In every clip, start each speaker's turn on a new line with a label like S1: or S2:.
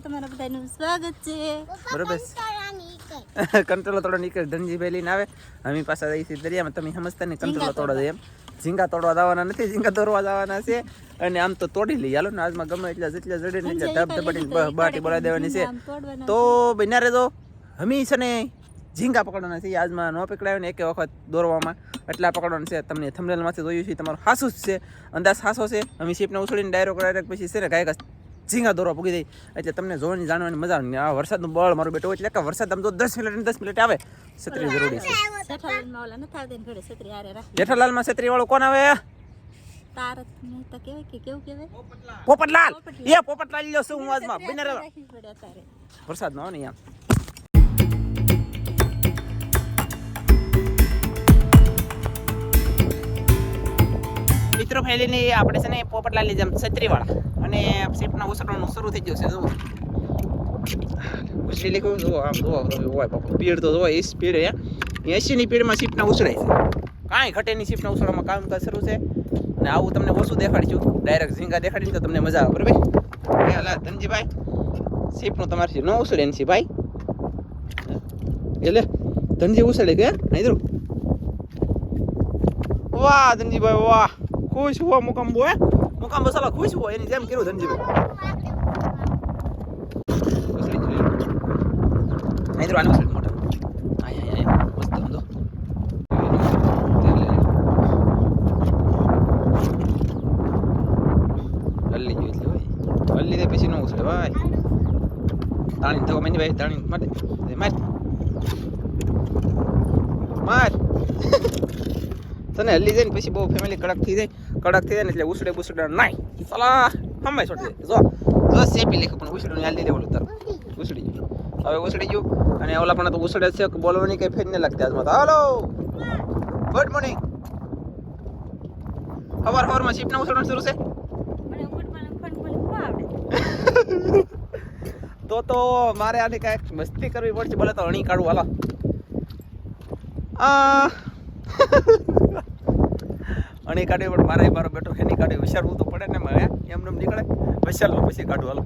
S1: તમારા બધાનું સ્વાગત છે.
S2: બરોબર. કંટ્રોલ તોડો નીકળે ધનજીભાઈ લઈને આવે. અમે પાછા છીએ દરિયામાં. તમે સમજતા નહીં કંટ્રોલ તોડો એમ ઝીંગા તોડવા જવાના નથી ઝીંગા દોરવા જવાના છે. અને આમ તો તોડી લઈ હાલો ને આજમાં ગમે એટલા જેટલા જડે ને એટલા ધબ ધબડી બાટી બોલાવી દેવાની છે. તો બન્યા રહેજો હમી છે ને ઝીંગા પકડવાના છે. આજમાં ન પકડાયો ને એક વખત દોરવામાં. એટલા પકડવાના છે. તમને થંબનેલમાંથી જોયું છે તમારું હાસું જ છે. અંદાજ હાસો છે. અમે શીપને ઉછળીને ડાયરો ડાયરેક્ટ પછી છે ને ગાય ઝીંગા દોરવા પૂગી જાય એટલે તમને જોવાની જાણવાની મજા આવે. આ વરસાદનું બળ મારું બેટો એટલે કે વરસાદ આમ તો દસ મિનિટ ને દસ મિનિટ આવે, છત્રી જરૂરી છે.
S1: ને
S2: જેઠાલાલમાં છત્રી વાળો કોણ આવે?
S1: તારક કે
S2: પોપટલાલ. એ પોપટલાલ લ્યો, શું હું આજમાં બિના રહેવા
S1: રાખવી
S2: વરસાદમાં આવે ને આમ મિત્રો ફેલીને આપણે છે ને પોપટલા લઈ જમ છત્રીવાળા. અને શિપના ઉસળવાનું શરૂ થઈ ગયું છે, જુઓ. ઉછળી લીધું જુઓ, આમ જુઓ હોય બાપુ. પીડ તો જુઓ, એ સ્પીડ હે એસીની પીડમાં શિફ્ટના ઉછળાય છે. કાંઈ ઘટે નહીં શિપના ઉછળવામાં કામકાજ શરૂ છે. અને આવું તમને ઓછું દેખાડીશું ડાયરેક્ટ ઝીંગા દેખાડીને તો તમને મજા આવે, બરાબર? હાલા ધનજીભાઈ. શિફ્ટનું તમારે ન ઉછળે એનસી, ભાઈ. એટલે ધનજી ઉછળે કે નહીં વાહ, ધનજીભાઈ, વાહ. ખુશ હુआ મુકામ બોય મુકામ બસાલા ખુશ હુआ એની જેમ કર્યું ધનજીભાઈ મોટા આય આય આય મસ્ત આમ જો હલ્લી જોઈ એટલે ભાઈ હલ્લી દે પછી ન ઉછળે ભાઈ તાણી થવા મેની ભાઈ તાણી માટે દે માર માર તને હલી જાય ને પછી બહુ ફેમિલી કડક થઈ જાય. કડક થઈ જાય ને એટલે ઉસડે બુસડે નાય. સલા હમે છોડી દે જો જો સેપી લેખ પણ ઉસડું ને હાલી દેવું તર. ઉસડી ગયું. હવે ઉસડી ગયું અને ઓલા પણ તો ઉસડે છે કે બોલવાની કઈ ફેર નહીં લાગતી આજમાં હાલો. ગુડ મોર્નિંગ હવાર હવારમાં શિફ્ટના ઉસડવાનું શરૂ છે? તો તો મારે આની કાંઈક મસ્તી કરવી પડશે. ભલે તો અણી કાઢું હાલો. આ. અણી કાઢવી પણ મારે મારો બેઠો એની કાઢી વિચારવું તો પડે ને મારે એમને નીકળે. વિચાર લો પછી કાઢું હાલો.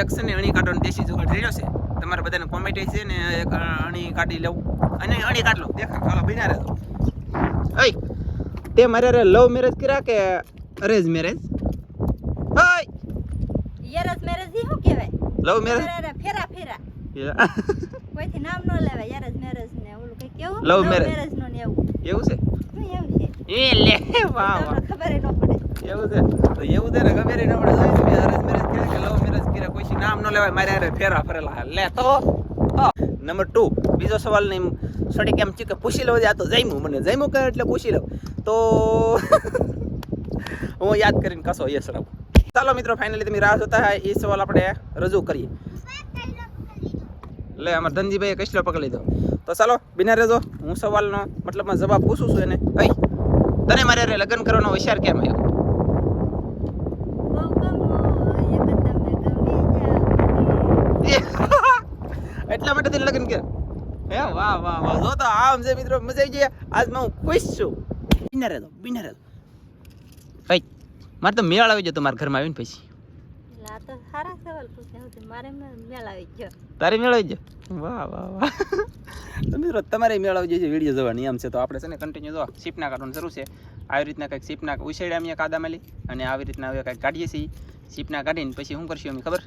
S2: એક છે ને અણી કાઢવાનો દેશી જુગાડ રહ્યો છે. તમારે બધાને કોમેડી છે ને એક અણી કાઢી લેવું. અને અણી કાઢ લો. દેખા હાલો બિના રહેતો ઓય તે મારે રે લવ મેરેજ કર્યા કે અરેન્જ મેરેજ ઓય
S1: યરસ મેરેજ ઈ શું કહેવાય?
S2: લવ મેરેજ
S1: અરે, ફેરા ફેરા. કોઈથી નામ ન લેવાય યરસ મેરેજ ને ઓલું કઈ કેવું
S2: લવ
S1: મેરેજ નો ને એવું.
S2: એવું છે? પૂછી લઉં તો જઈમું મને. જઈમું કહે એટલે પૂછી લઉં તો હું યાદ કરીને કશો યસ રહું ચાલો મિત્રો ફાઇનલી તમે રાહ જોતા હોય એ સવાલ આપણે રજૂ કરીએ. લે અમારે ધનજીભાઈએ કશલો પકડી લીધો. તો ચાલો, બિના રહેજો હું સવાલનો મતલબમાં જવાબ પૂછું છું એને. ભાઈ તને મારે લગ્ન કરવાનો વિચાર કેમ આવ્યો? એટલા માટે તને લગ્ન કર્યા? હે, વાહ વાહ વાહ. જો તો આમ છે મિત્રો, મજા આવી જાય આજમાં હું ખુશ છું. બિના રહેજો બિના રહેજો ભાઈ મારે તો મેળ આવી જતો મારા ઘરમાં આવીને પછી.
S1: આ તો સારા સવાલ પૂછ્યા હતી મારે મે- ગયો.
S2: તારે મેળ આવી વાહ વાહ વાહ. તો મિત્રો તમારે મેળ આવી વીડિયો જોવાની નિયમ છે. તો આપણે છે ને કન્ટિન્યુ જો શીપના કાઢવાનું શરૂ છે. આવી રીતના કંઈક શીપના ઉછેડ્યા અમે કાદા મેલી અને આવી રીતના હવે કંઈક કાઢીએ છીએ. શીપના કાઢીને પછી શું કરશું અમે ખબર?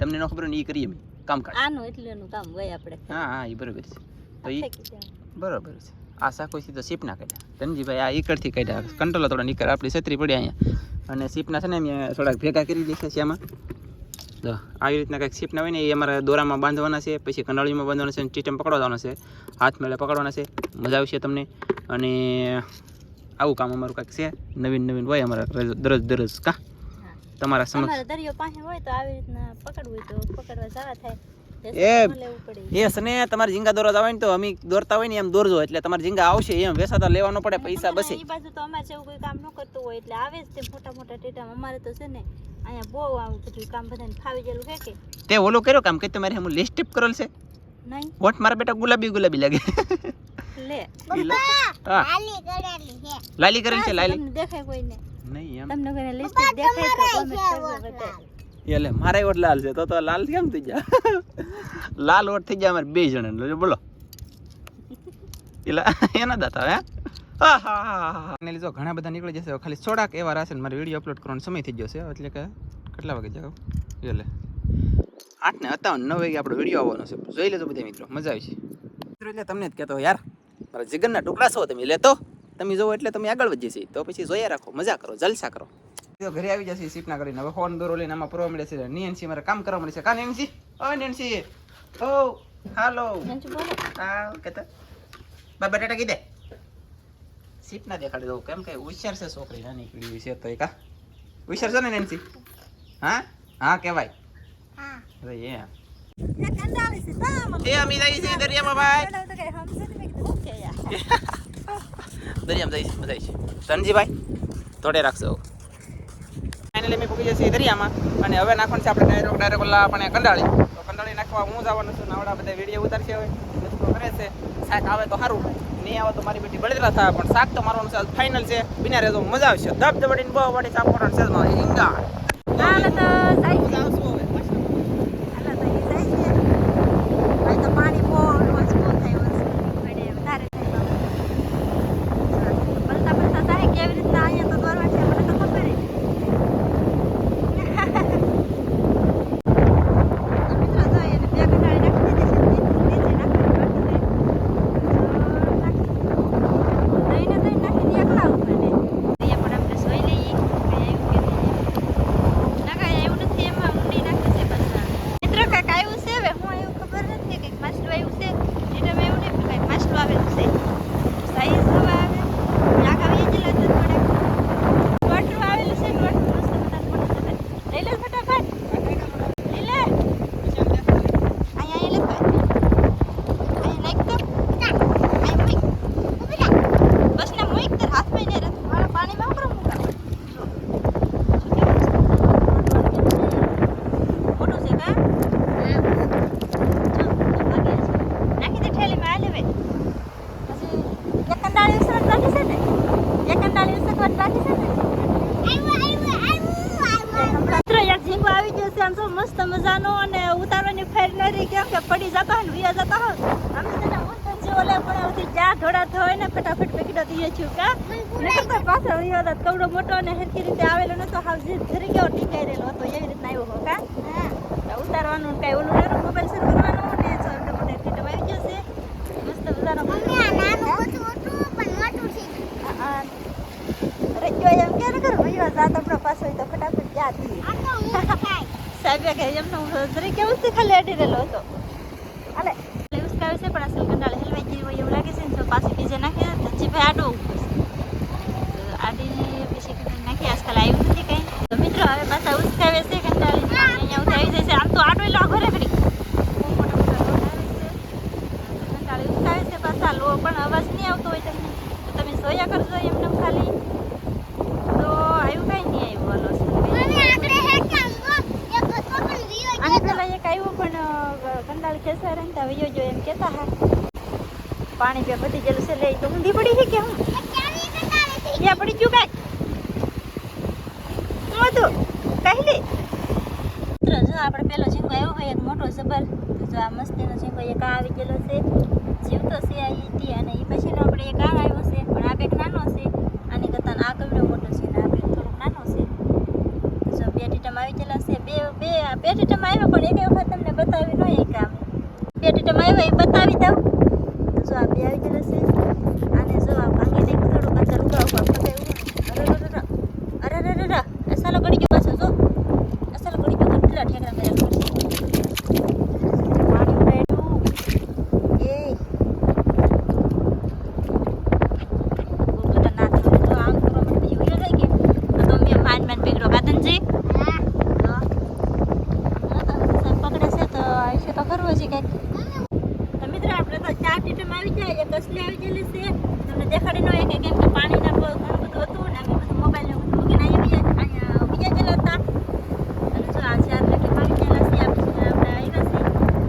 S2: તમને ન ખબર ને એ કરીએ અમે કામ કાઢ
S1: આનું કામ હોય આપણે.
S2: હા હા એ બરોબર છે. તો એ. બરોબર છે. આ સાકોથી તો શીપના કાઢ્યા. ધનજીભાઈ આ ઈકડથી કાઢ્યા. કંટ્રોલ થોડા નીકળ. આપણી છત્રી પડ્યા અહીંયા. અને સીપના છે ને મેં થોડાક ભેગા કરી દે છે આમાં. તો આવી રીતના કંઈક સીપના હોય ને એ અમારે દોરામાં બાંધવાના છે પછી કંડાળીમાં બાંધવાના છે અને ટીટમ પકડવાના છે. હાથ મેળે પકડવાના છે. મજા આવશે તમને. અને આવું કામ અમારું કાંઈક છે. નવીન નવીન હોય અમારા દરરોજ દરરોજ કા?
S1: હા.
S2: તમારા સમક્ષ.
S1: દરિયો પાસે હોય તો આવી રીતના પકડવું તો પકડવા જવા થાય.
S2: એ
S1: ન લેવું પડે.
S2: એ સને તમારે ઝીંગા દોરવા જવાય ને તો અમે દોરતા હોય ને એમ દોરજો એટલે તમારે ઝીંગા આવશે એમ. વેસાતા લેવાનો પડે પૈસા બસે.
S1: એ બાજુ તો અમારે એવું કોઈ કામ ન કરતું હોય એટલે આવે જ તે મોટા મોટા ટેટા. અમારે તો છે ને અહીંયા બહુ આવું બધું કામ બધાને ફાવી ગયેલું કે કે?
S2: તે ઓલો કર્યો કામ કે તમારે હું લિસ્ટ ટીપ કરેલ છે?
S1: નહીં.
S2: વોટ મારા બેટા ગુલાબી ગુલાબી લાગે.
S1: લે.
S2: લાલી કરેલ છે. લાલી
S1: તમને દેખાય કોઈને?
S2: નહીં એમ.
S1: તમને કોઈને લિસ્ટ દેખાય તો comment કરજો
S2: એટલે મારે ઓટ લાલ છે, તો તો લાલ કેમ થઈ ગયા? લાલ ઓટ થઈ ગયા, અમારે બે જણા બોલો. એટલે એના દાતા, હે? એને લીધો ઘણા બધા નીકળી જશે ખાલી થોડાક એવા રહેશે ને મારે વીડિયો અપલોડ કરવાનો સમય થઈ જશે એટલે કે કેટલા વાગે જાવ એટલે આઠ ને સત્તાવન, નવ વાગે આપણો વીડિયો આવવાનો છે. જોઈ લેજો બધા મિત્રો, મજા આવી છે મિત્રો, એટલે તમને જ કહેતો યાર, મારા જીગરના ટુકડા છો, તમે લેતો તમે જોવો એટલે તમે આગળ વધી જશે તો પછી જોયા રાખો, મજા કરો, જલસા કરો. ઘરે આવી જશે ના કરીને. હવે ફોન દોરો લઈને આમાં પૂરવા મળે છે. નિયનસી મારે કામ કરવા મળે છે. કા નિયનસી ઓ નિયનસી ઓ હાલો. હા કહેતા બા બટાટા કીધે? સીપ ના દેખાડી દઉં કેમ કે હોશિયાર છે છોકરી નાની કીડી છે તો એ હોશિયાર છે ને નિયનસી હા? હા કેવાય હા. એ એ અમી જાય છે દરિયામાં ભાઈ. દરિયામાં બધા છે ધનજીભાઈ થોડે રાખજો ફાઇનલી મેં પૂકી જશે દરિયામાં. અને હવે નાખવાનું છે આપણે ડાયરેક્ટ ડાયરેક્ટ ઓલા આપણે કંડાળી. તો કંડાળી નાખવા હું જવાનું છું નાવડા બધા વીડિયો ઉતારશે હવે. તો કરે છે. શાક આવે તો સારું. નહીં આવે તો મારી બેટી બળતરા થાય. પણ શાક તો મારવાનું છે. ફાઇનલ છે. બિના રહેતો મજા આવશે. ધબ ધબડીને બહુ વાળી શાક કરવાનું છે. મારે હિંગા
S1: હાલો તો જાય છે.
S2: આવશું હવે
S1: હાલો તો ઈ જાય છે. હવે તો પાણી બહુ રોજ બહુ થયું હશે. વડે વધારે થયું હશે. બનતા બનતા જાય કેવી રીતના અહીંયા તો દોરવા છે મને તો ખબર ય નથી. તો મિત્રો જો એને બે કંટાળી નાખી દીધી છે. નીચે- નીચે નાખવાની બાકી છે. તો નાખી. દહીંને દહીં નાખીને એકલા ઉપર ને. અહીંયા પણ આપણે જોઈ લઈએ કે આવ્યું કે નહીં. ના કાંઈ આવ્યું નથી એમાં ઊંડી નાખી છે પાછા મિત્રો કાંઈક આવ્યું છે હવે હું આવ્યું ખબર નથી કંઈક માછલું આવ્યું છે રીટમ આવ્યું નહીં પણ કંઈક માછલું આવેલું છે સાઈઝ હવે આવે ડાક આવી ગયેલા છે થોડાક વોટર આવેલું છે ને વોટર મસ્ત બધા ફોટો છે લઈ લે ફટાફટ લઈ લે અહીંયા અહીં લખો અહીંયા નાખ તો અહીં મૂક બસ ને મૂક તાર હાથમાં નહીં રહેતું મારા પાણીમાં ઉપર મૂકવાનું મોટું છે કા જો ભાગે છે નાખી દે થેલીમાં હાલ હવે પછી એક કંડાળી ઉસરત રાખી છે ને? એક કંડાળી ઉસરત રાખી છે ને? એક ઝીંગો આવી ગયો છે આમ તો મસ્ત મજાનો અને ઉતારવાની ફેર ન રહી કે પડી જતો હોય ને વિયા જતા હોય અમે તેને પણ આવતી જા થોડા થોય ને ફટાફટ પકડી દઈએ છું કા? નકર તો પાછો વિયો તો કવડો મોટો અને હરખી રીતે આવેલો નતો હાવ જે ધરી ગયો ટીકાઈ રહેલો હતો એવી રીતના આવ્યો હો કા? તો ઉતારવાનું કઈ ઓલું મોબાઈલ શરૂ ને છોટે મોટે ફીટમ આવી જશે મસ્ત મજાનો આ રજ્યો એમ કે નકર વિયો જાત આપણો પાછો હોય તો ફટાફટ જા દઈએ સાહેબે કહે એમનો હું કેવું છે ખાલી અડી રહેલો હતો અલે ઉસકાવે છે પણ અસલ કંડાળ હલવાઈ ગઈ હોય એવું લાગે છે ને તો પાછી બીજે નાખે દે ભાઈ આડો આડી પછી નાખી આજકાલ આવ્યું નથી કંઈ તો મિત્રો, હવે પાછા ઉસકાવે છે કંટાળી અહીંયા ઉઠી આવી જશે આમ તો આડો એટલે ઘરે ઘડી બહુ મોટા મોટા લોટ આવે છે કંટાળી ઉસકાવે છે પાછા લો પણ અવાજ નહીં આવતો હોય તમને તો તમે જોયા કરજો એમને ખાલી તો આવ્યું કાંઈ નહીં આવ્યું હાલો આને પેલા એક આવ્યું પણ અ, કંડાળ ખેસવા રંગતા વયો જો એમ કેતા હા. પાણી પે બધી ગયેલું છે લે તો ઊંધી પડી છે કે હું? પડી ગયું કાંઈ? હું હતું? કહી જો આપણે પેલો ઝીંગો આવ્યો હોય, એક મોટો સબર જો આ મસ્તીનો ઝીંગો એક આવી ગયેલો છે. જીવતો છે આ ઈટી અને એ પછીનો આપણે એક આ આવ્યો છે, પણ આ બેગ નાનો છે. આની કરતાં આ કવડો મોટો છે, ને આ બેગ થોડોક નાનો છે. જો બે ટીટમ આવી ગયેલા છે. બે બે બે ટીટમ આવ્યા, પણ એક વખત તમને બતાવી બે ટીટમ આવ્યા એ બતાવી દઉં તો જો આ બે આવી ગયેલા છે આને જો આ ભાંગી નાખ્યું થોડુંક અંદર ઊભા ઊભા ફગાવ્યું અરે અરે અરે અરે અસાલો ગળી ગયો પાછો જો અસાલો ગળી ગયો કેટલા ઠેકડા મેરા કરશે પાણી ઉડાડ્યું એ બહુ બધા ના થયું તો આમ કરવા માટે પછી ઉયો થઈ ગયો તો તો મેં માન માન પકડ્યો કાતનજી તો હા તો સર પકડે છે તો આયુષ્ય તો કરવો છે કંઈક તો મિત્રો આપણે તો ચાર ટીટમ આવી જાય એક અસલી આવી ગયેલી છે તમને દેખાડી ન હોય કે કેમ કે પાણીના બહુ ઘણું બધું હતું ને અમે બધું મોબાઈલ ને બધું મૂકીને અહીંયા બીજા અહીંયા બીજા ગયેલા હતા અને જો આ ચાર લેકે આવી ગયેલા છે આ પછી આપણે આવ્યા છે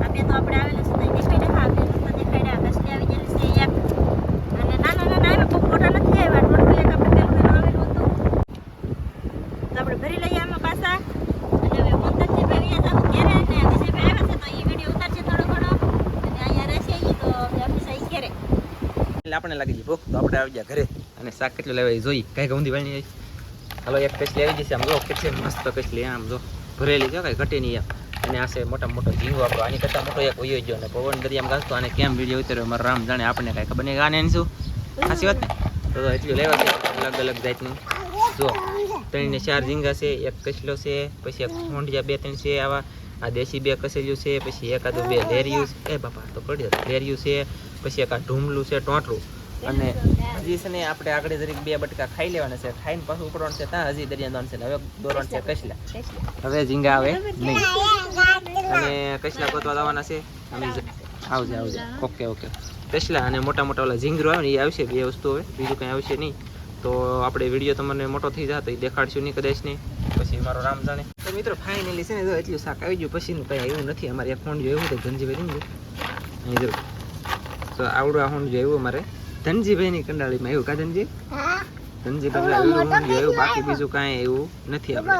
S1: આ બે તો આપણે આવેલા છે તો દેખાડ્યા હા બે તો દેખાડ્યા અસલી આવી ગયેલી છે એક અને નાના નાના આવ્યા બહુ મોટા નથી આવ્યા દોઢ એક આપણે પેલું પેલું આવેલું હતું તો આપણે ભરી લઈએ આમાં પાછા અને હવે મોંતા
S2: એટલે આપણને લાગી ગઈ ભૂખ, તો આપણે આવી ગયા ઘરે. અને શાક કેટલું લેવાય જોઈ. કઈ ઊંધી આવી હાલો, એક કચલી આવી જશે. આમ જો કેટલી મસ્ત કચલી આમ જો. ભરેલી છે, કઈ ઘટી નહીં અને આ છે મોટા મોટો ઝીંગો આપણો. આની કરતાં મોટો એક હોય ગયો અને પવન દરિયામાં ગાલતો અને કેમ વીડિયો ઉતર્યો, મારા રામ જાણે આપણને કાંઈ ખબર નહીં. આને શું? સાચી વાત ને? તો એટલું લેવા છે અલગ અલગ જાતનું. જો ત્રણ ને ચાર ઝીંગા છે, એક કચલો છે, પછી એક હોંડિયા બે ત્રણ છે આવા. આ દેશી બે કસેલ્યું છે, પછી એકાદું બે લેરિયું છે. એ બાપા તો પડ્યો. લેરિયું છે પછી એક આ ઢૂમલું છે ટોટરું અને હજી છે ને આપણે આગળ જરીક બે બટકા ખાઈ લેવાના છે. ખાઈને પાછું ઉપડવાનું છે ત્યાં, હજી દરિયા દોન છે. હવે દોરણ છે કસલા હવે ઝીંગા આવે નહીં. અને કસલા ગોતવા દવાના છે. અમે આવજે આવજે. Okay okay. કસલા અને મોટા મોટા ઓલા ઝીંગરો આવે ને, એ આવશે બે વસ્તુ હવે. બીજું કંઈ આવશે નહીં. તો આપણે વીડિયો તમને મોટો થઈ જાય તો એ દેખાડશું નહીં કદાચ નહીં પછી મારો રામ જાણે. તો મિત્રો ફાઇનલી છે ને એટલું શાક આવી ગયું. પછીનું કંઈ આવ્યું નથી. અમારે એક ફોન જોયું તો ધનજીભાઈ નહીં અહીં જો. તો આવડું આ ફોન જોયું અમારે. ધનજીભાઈની કંડાળીમાં એવું કા ધનજી? ધનજીભાઈ જોયું બાકી બીજું કાંઈ એવું નથી આપણે.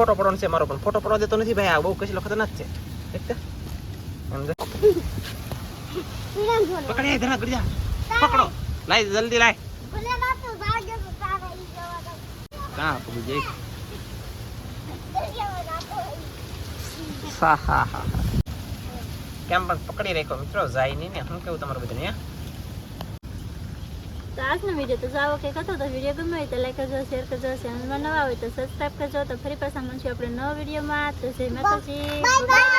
S2: ફોટો પડવાનો છે મારો પણ. ફોટો પડવા દેતો નથી ભાઈ આ બહુ કશી ખતરનાક છે. પકડે ધરા કરી જા. પકડો. લાય જલ્દી લાય. કા પકડી જઈ. હા હા હા. કેમ પણ પકડી રાખ્યો? મિત્રો જાય નહીં ને. હું કેવું તમારું બધું
S1: તો આજનો વીડિયો તો જાઓ કે હતો તો વીડિયો ગમે હોય તો લાઈક કરજો શેર કરજો ચેનલમાં નવા હોય તો સબસ્ક્રાઈબ કરજો. તો ફરી પાછા મળશું આપણે નવા વિડીયોમાં તો જય માતાજી.